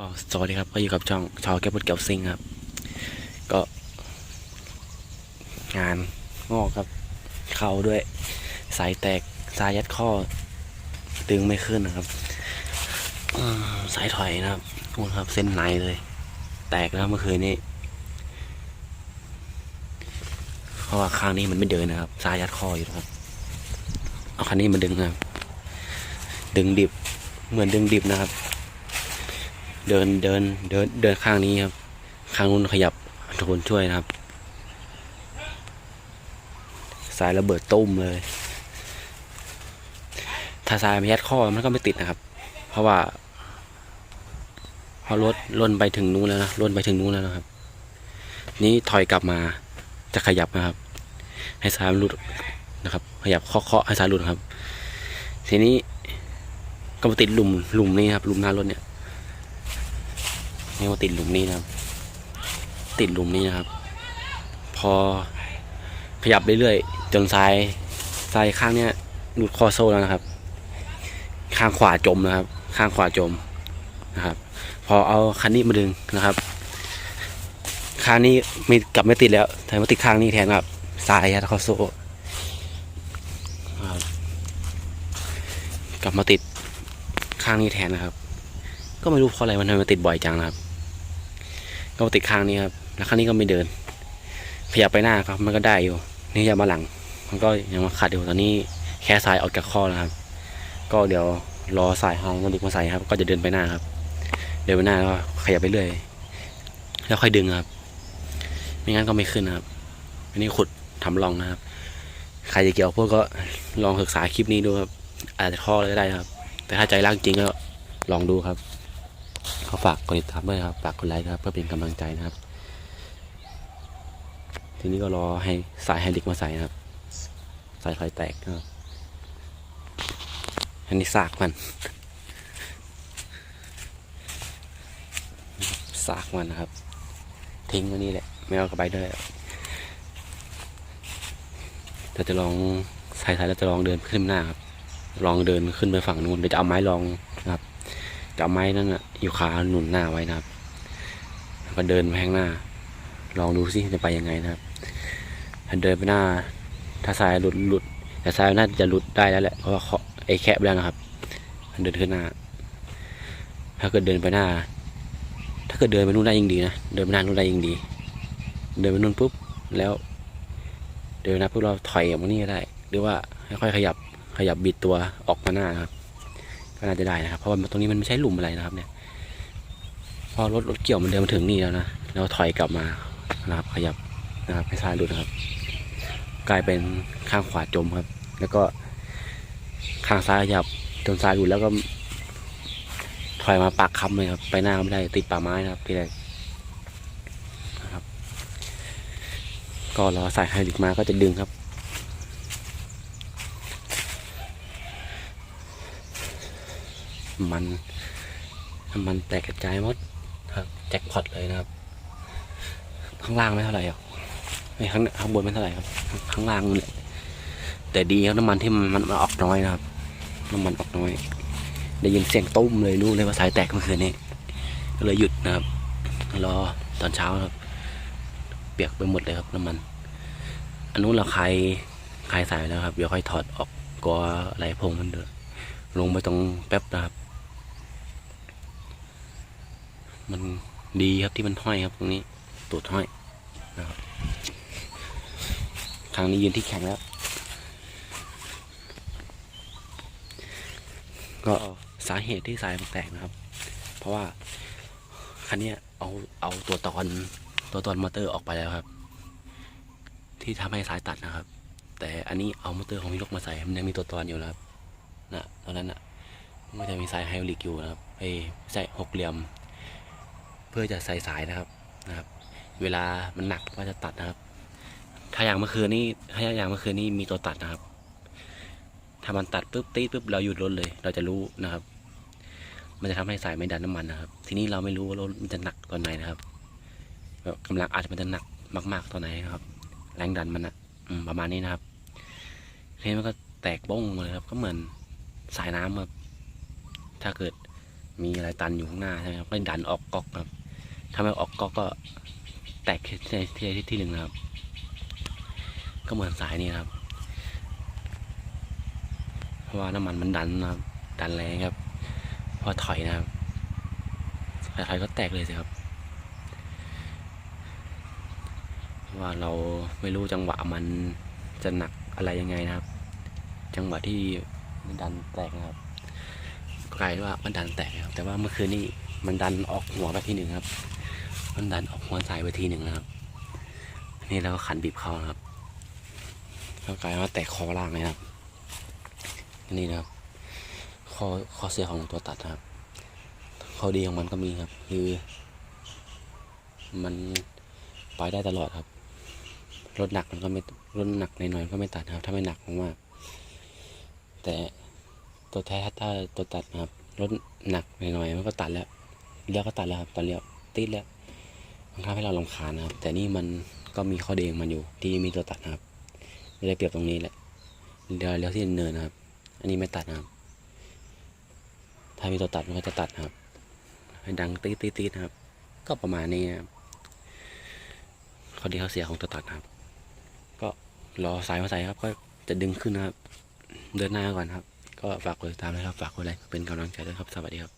ก็สวัสดีครับก็อยู่กับช่องชาวแก้วบุตรเกี่ยวซิงครับ ก็ งานงอกครับ เข่าด้วย สายแตกสายยัดข้อ ดึงไม่ขึ้นนะครับสายถอยนะครับทุกคนครับ เส้นในเลย แตกแล้วเมื่อคืนนี้เพราะว่าข้างนี้มันไม่เดินนะครับ สายยัดข้ออยู่นะครับ เอาคันนี้มาดึงครับ ดึงดิบเหมือนดึงดิบนะครับ เดินเดินเดินเดินข้างนี้ครับ ข้างนู้นขยับทุกคนช่วยนะครับ สายระเบิดตุ้มเลย ถ้าสายไม่ยัดข้อมันก็ไม่ติดนะครับ เพราะว่าพอรถล่นไปถึงนู้นแล้วนะล่นไปถึงนู้นแล้วนะครับ นี้ถอยกลับมาจะขยับนะครับ ให้สายมันหลุดนะครับ ขยับเคาะๆให้สายหลุดครับ ทีนี้ก็มาติดหลุมหลุมนี้ครับหลุมหน้ารถเนี่ย นี่ว่าติดหลุมนี้นะครับ ติดหลุมนี้นะครับ พอขยับเรื่อยๆจนซ้ายซ้ายข้างเนี้ยหลุดคอโซ่แล้วนะครับ ข้างขวาจมนะครับ ข้างขวาจมนะครับ พอเอาคันนี้มาดึงนะครับข้างนี้ไม่กลับไม่ติดแล้วแทนมาติดข้างนี้แทนครับซ้ายยัดคอโซ่กลับมาติดข้างนี้แทนนะครับ ก็ไม่รู้เพราะอะไรมันทำไมมันติดบ่อยจังนะครับ ก็ติดข้างนี้ครับ แล้วข้างนี้ก็ไม่เดิน ขยับไปหน้าครับ มันก็ได้อยู่ นี่ขยับมาหลัง มันก็ยังมาขัดอยู่ตอนนี้แค่สายออกจากข้อแล้วครับ ก็เดี๋ยวรอสายไฮมาดิกมาใส่ครับ ก็จะเดินไปหน้าครับ เดินไปหน้าก็ขยับไปเรื่อย แล้วค่อยดึงครับ ไม่งั้นก็ไม่ขึ้นครับ อันนี้ขุดทำลองนะครับ ใครจะเกี่ยวพวกก็ลองศึกษาคลิปนี้ดูครับ อาจจะข้อเลยได้ครับ แต่ถ้าใจรักจริงก็ลองดูครับ ก็ฝากกดติดตามด้วยครับ ฝากกดไลค์ครับ เพื่อเป็นกำลังใจนะครับ ทีนี้ก็รอให้สายไฮดริกมาใส่นะครับ สายไฟแตกนะครับ อันนี้สากมัน สากมันนะครับ ทิ้งไว้นี่แหละ ไม่เอากระไปด้วยเราจะลองใส่สายแล้วจะลองเดินขึ้นหน้าครับ ลองเดินขึ้นไปฝั่งนู้นเดี๋ยวจะเอาไม้ลองนะครับ จะเอาไม้นั่นอะอยู่ขาหนุนหน้าไว้นะครับก็เดินไปข้างหน้า ลองดูสิจะไปยังไงนะครับถ้าเดินไปหน้า ถ้าสายหลุดหลุด แต่สายน่าจะหลุดได้แล้วแหละเพราะว่าเขาไอ้แคบแล้วนะครับ มันเดินขึ้นหน้า ถ้าเกิดเดินไปหน้า ถ้าเกิดเดินไปนู่นได้ยิ่งดีนะเดินไปหน้านู่นได้ยิ่งดี เดินไปนู่นปุ๊บแล้ว เดินนะพวกเราถอยออกมานี่ก็ได้ หรือว่าค่อยๆขยับขยับบิดตัวออกมาหน้าครับ ก็น่าจะได้นะครับ เพราะว่าตรงนี้มันไม่ใช่หลุมอะไรนะครับเนี่ย พอรถรถเกี่ยวมันเดินมาถึงนี่แล้วนะแล้วถอยกลับมานะครับ ขยับนะครับให้ซ้ายหลุดนะครับ กลายเป็นข้างขวาจมครับ แล้วก็ข้างซ้ายขยับจนซ้ายหลุดแล้วก็ ถอยมาปากคำเลยครับ ไปหน้าไม่ได้ติดป่าไม้นะครับที่แรกนะครับ ก็รอสายไฮดริกมาก็จะดึงครับ มันน้ำมันแตกกระจายหมดครับแจ็คพอตเลยนะครับ ข้างล่างไม่เท่าไหร่หรอกไม่ข้างข้างบนไม่เท่าไหร่ครับ ข้างล่างนี่แหละแต่ดีครับน้ำมันที่มันมันออกน้อยนะครับ น้ำมันออกน้อย ได้ยินเสียงตุ้มเลยรู้เลยว่าสายแตกเมื่อคืนนี้ ก็เลยหยุดนะครับรอตอนเช้าครับ เปียกไปหมดเลยครับน้ำมัน อันนู้นเราคลายคลายสายแล้วครับเดี๋ยวค่อยถอดออกกอะไรพงมันเดือลงไปตรงแป๊บนะครับ มันดีครับที่มันห้อยครับตรงนี้ตูดห้อยนะครับทางนี้ยืนที่แข็งแล้ว ก็สาเหตุที่สายมันแตกนะครับ เพราะว่าคันนี้เอาเอาตัวตอนตัวตอนมอเตอร์ออกไปแล้วครับ ที่ทำให้สายตัดนะครับ แต่อันนี้เอามอเตอร์ของพี่ลกมาใส่มันยังมีตัวตอนอยู่นะครับนะตอนนั้นอะมันจะมีสายไฮดรอลิกอยู่นะครับไอ้ใส่หกเหลี่ยม พื่อจะใส่สายนะครับนะครับ เวลามันหนักก็จะตัดนะครับ ถ้าอย่างเมื่อคืนนี้ถ้าอย่างเมื่อคืนนี้มีตัวตัดนะครับ ถ้ามันตัดปุ๊บตีปุ๊บเราหยุดรถเลย เราจะรู้นะครับ มันจะทำให้สายไม่ดันน้ำมันนะครับ ทีนี้เราไม่รู้ว่ารถมันจะหนักตอนไหนนะครับแบบกำลังอัดมันจะหนักมาก ๆตอนไหนนะครับ แรงดันมันอะประมาณนี้นะครับทีนี้มันก็แตกบ้งเลยครับ ก็เหมือนสายน้ำครับถ้าเกิดมีอะไรตันอยู่ข้างหน้าใช่ไหมครับก็ดันออกกอกครับ ถ้าไม่ออกก๊อกก็แตกที่ที่ที่ที่หนึ่งนะครับ ก็เหมือนสายนี้ครับ เพราะว่าน้ำมันมันดันนะครับ ดันแรงครับพอถอยนะครับใครๆก็แตกเลยสิครับว่าเราไม่รู้จังหวะมันจะหนักอะไรยังไงนะครับ จังหวะที่มันดันแตกนะครับก็กลายว่ามันดันแตกครับ แต่ว่าเมื่อคืนนี้มันดันออกหัวไปที่หนึ่งครับ มันดันออกหัวสายไปทีหนึ่งนะครับ นี่เราก็ขันบีบเข้านะครับก็กลายเป็นว่าแตกคอล่างเลยนะครับนนี้นะครับ ข้อข้อเสียของตัวตัดนะครับ ข้อดีของมันก็มีครับ คือ มันไปได้ตลอดครับ รถหนักมันก็ไม่รถหนักหน่อยก็ไม่ตัดครับ ถ้าไม่หนักมากแต่ตัวแท้ถ้าตัวตัดนะครับ รถหนักหน่อยมันก็ตัดแล้วเลี้ยวก็ตัดแล้วครับตอนเลี้ยวติดแล้ว มันทำให้เราลำคาญนะครับ แต่นี่มันก็มีข้อเดีของมันอยู่ ที่มีตัวตัดนะครับไม่ได้เปรียบตรงนี้แหละเลี้ยวเลี้ยวที่เนินนะครับ อันนี้ไม่ตัดนะครับ ถ้ามีตัวตัดมันก็จะตัดนะครับ ให้ดังตีตีตีนะครับ ก็ประมาณนี้นะครับข้อดีข้อเสียของตัวตัดนะครับ ก็รอสายมาใส่ครับ ก็จะดึงขึ้นนะครับ เดินหน้าก่อนครับ ก็ฝากกดติดตามนะครับ ฝากกดไลค์เป็นกำลังใจด้วยครับ สวัสดีครับ